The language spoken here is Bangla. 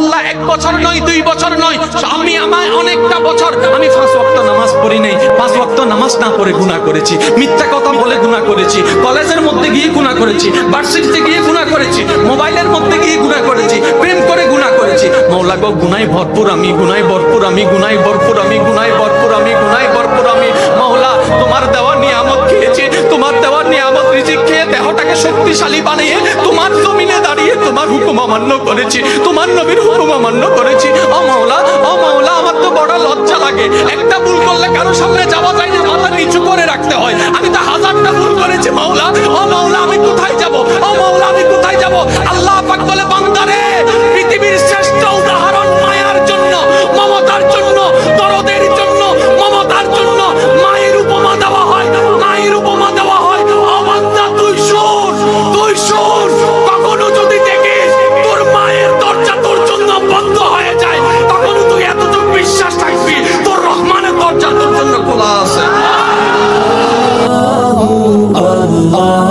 আল্লাহ এক বছর নয়, দুই বছর নয়। আমি আমার অনেকটা বছর, আমি পাঁচ ওয়াক্ত নামাজ পড়ি নাই। পাঁচ ওয়াক্ত নামাজ না পড়ে গুনাহ করেছি। মিথ্যা কথা বলে গুনাহ করেছি। কলেজের মধ্যে গিয়ে গুনাহ করেছি। ভার্সিটিতে গিয়ে গুনাহ করেছি। মোবাইলের মধ্যে গিয়ে গুনাহ করেছি। প্রেম করে গুনাহ করেছি। মৌলা গো গুনাই ভরপুর আমি গুনাই ভরপুর আমি গুনাই ভরপুর আমি গুনাই ভরপুর আমি গুনাই ভরপুর আমি। মৌলা, তোমার দেওয়া নিয়ামত খেয়েছি। তোমার দেওয়া নিয়ামত রিজিক খেয়ে দেহটাকে শক্তিশালী বানিয়ে তোমার অমান্য করেছি। তোমার নবীর হুকুম অমান্য করেছি। ও মাওলা ও মাওলা, আমার তো বড় লজ্জা লাগে। একটা ভুল করলে কারও সামনে যাওয়া যায় না, মাথা নিচু করে রাখতে হয়। আমি তো হাজারটা ভুল করেছি, মাওলা। ও মাওলা, আমি কোথায় যাব? ও মাওলা, আমি কোথায় যাব? আল্লাহ পাক বলে, বান্দারে! জন্য খোলা আছে Allah